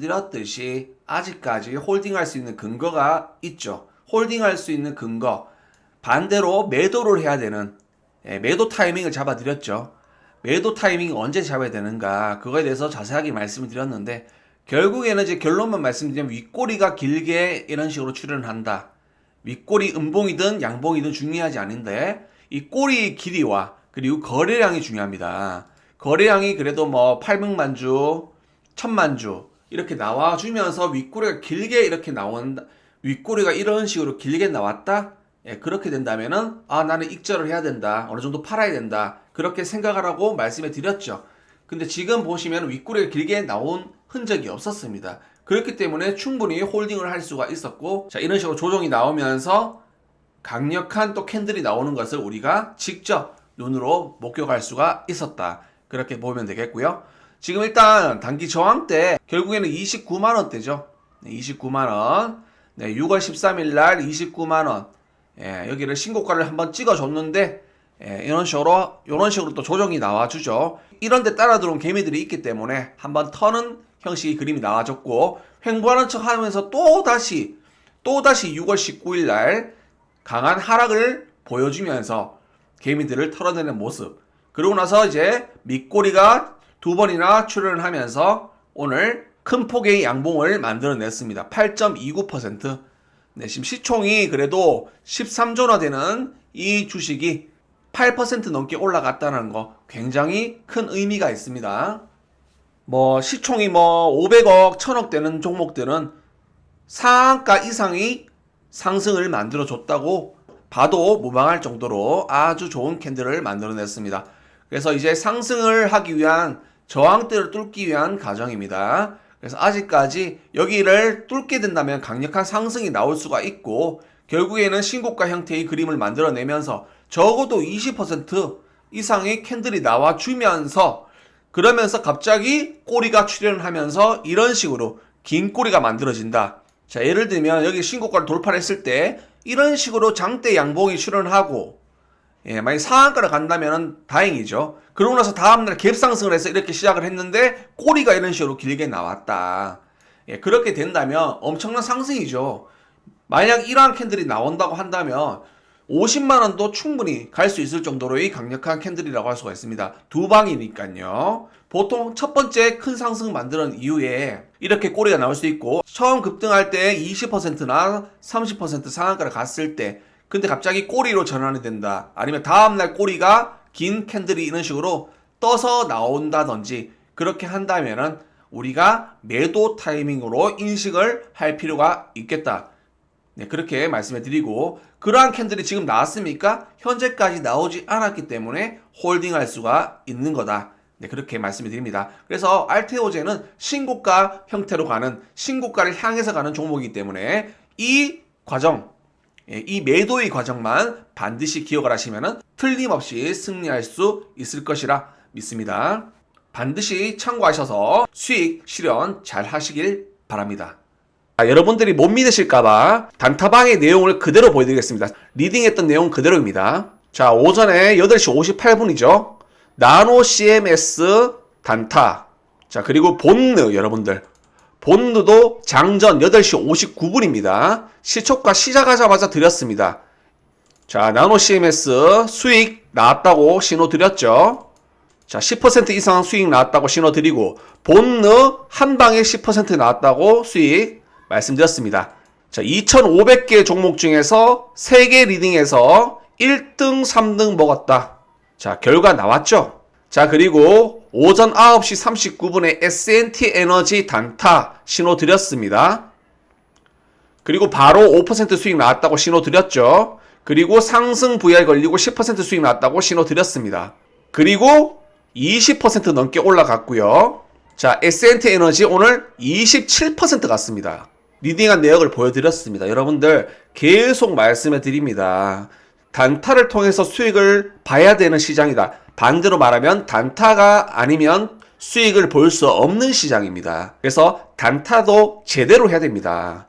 드렸듯이 아직까지 홀딩할 수 있는 근거가 있죠. 홀딩할 수 있는 근거. 반대로 매도를 해야 되는 예, 매도 타이밍을 잡아드렸죠. 매도 타이밍 언제 잡아야 되는가 그거에 대해서 자세하게 말씀을 드렸는데 결국에는 이제 결론만 말씀드리면 윗꼬리가 길게 이런 식으로 출현을 한다. 윗꼬리 음봉이든 양봉이든 중요하지 않은데 이 꼬리의 길이와 그리고 거래량이 중요합니다. 거래량이 그래도 뭐 800만 주, 1000만 주 이렇게 나와주면서 윗꼬리가 길게 이렇게 나온다. 윗꼬리가 이런 식으로 길게 나왔다. 예, 그렇게 된다면은 아 나는 익절을 해야 된다. 어느 정도 팔아야 된다. 그렇게 생각하라고 말씀해 드렸죠. 근데 지금 보시면 윗꼬리가 길게 나온 흔적이 없었습니다. 그렇기 때문에 충분히 홀딩을 할 수가 있었고 자 이런 식으로 조정이 나오면서 강력한 또 캔들이 나오는 것을 우리가 직접 눈으로 목격할 수가 있었다. 그렇게 보면 되겠고요. 지금 일단 단기 저항 때 결국에는 29만 원대죠. 29만 원. 네, 6월 13일 날 29만 원. 예, 여기를 신고가를 한번 찍어줬는데 예, 이런 식으로 이런 식으로 또 조정이 나와주죠. 이런 데 따라 들어온 개미들이 있기 때문에 한번 터는 형식의 그림이 나와줬고 횡보하는 척 하면서 또 다시 또 다시 6월 19일 날 강한 하락을 보여주면서 개미들을 털어내는 모습. 그러고 나서 이제 밑꼬리가 두 번이나 출현을 하면서 오늘 큰 폭의 양봉을 만들어냈습니다. 8.29%. 네, 지금 시총이 그래도 13조나 되는 이 주식이 8% 넘게 올라갔다는 거 굉장히 큰 의미가 있습니다. 뭐 시총이 뭐 500억, 1000억 되는 종목들은 상한가 이상의 상승을 만들어 줬다고 봐도 무방할 정도로 아주 좋은 캔들을 만들어냈습니다. 그래서 이제 상승을 하기 위한 저항대를 뚫기 위한 과정입니다. 그래서 아직까지 여기를 뚫게 된다면 강력한 상승이 나올 수가 있고 결국에는 신고가 형태의 그림을 만들어내면서 적어도 20% 이상의 캔들이 나와주면서 그러면서 갑자기 꼬리가 출현하면서 이런 식으로 긴 꼬리가 만들어진다. 자, 예를 들면 여기 신고가를 돌파했을 때 이런 식으로 장대 양봉이 출현하고 예, 만약 상한가를 간다면 다행이죠. 그러고 나서 다음날 갭상승을 해서 이렇게 시작을 했는데 꼬리가 이런 식으로 길게 나왔다. 예, 그렇게 된다면 엄청난 상승이죠. 만약 이러한 캔들이 나온다고 한다면 50만 원도 충분히 갈 수 있을 정도로의 강력한 캔들이라고 할 수가 있습니다. 두 방이니까요. 보통 첫 번째 큰 상승 만드는 이후에 이렇게 꼬리가 나올 수 있고 처음 급등할 때 20%나 30% 상한가를 갔을 때 근데 갑자기 꼬리로 전환이 된다. 아니면 다음날 꼬리가 긴 캔들이 이런 식으로 떠서 나온다든지 그렇게 한다면은 우리가 매도 타이밍으로 인식을 할 필요가 있겠다. 네, 그렇게 말씀해 드리고 그러한 캔들이 지금 나왔습니까? 현재까지 나오지 않았기 때문에 홀딩할 수가 있는 거다. 네, 그렇게 말씀을 드립니다. 그래서 알테오제는 신고가 형태로 가는 신고가를 향해서 가는 종목이기 때문에 이 과정 예, 이 매도의 과정만 반드시 기억을 하시면 틀림없이 승리할 수 있을 것이라 믿습니다. 반드시 참고하셔서 수익 실현 잘 하시길 바랍니다. 아, 여러분들이 못 믿으실까봐 단타방의 내용을 그대로 보여드리겠습니다. 리딩했던 내용 그대로입니다. 자, 오전에 8시 58분이죠. 나노 CMS 단타. 자, 그리고 본느 여러분들. 본느도 장전 8시 59분입니다. 시초가 시작하자마자 드렸습니다. 자, 나노 CMS 수익 나왔다고 신호 드렸죠. 자, 10% 이상 수익 나왔다고 신호 드리고, 본느 한 방에 10% 나왔다고 수익 말씀드렸습니다. 자, 2,500개 종목 중에서 3개 리딩에서 1등, 3등 먹었다. 자, 결과 나왔죠? 자, 그리고 오전 9시 39분에 S&T 에너지 단타 신호 드렸습니다. 그리고 바로 5% 수익 나왔다고 신호 드렸죠. 그리고 상승 VR 걸리고 10% 수익 나왔다고 신호 드렸습니다. 그리고 20% 넘게 올라갔고요. 자, S&T 에너지 오늘 27% 갔습니다. 리딩한 내역을 보여드렸습니다. 여러분들 계속 말씀해 드립니다. 단타를 통해서 수익을 봐야 되는 시장이다. 반대로 말하면 단타가 아니면 수익을 볼 수 없는 시장입니다. 그래서 단타도 제대로 해야 됩니다.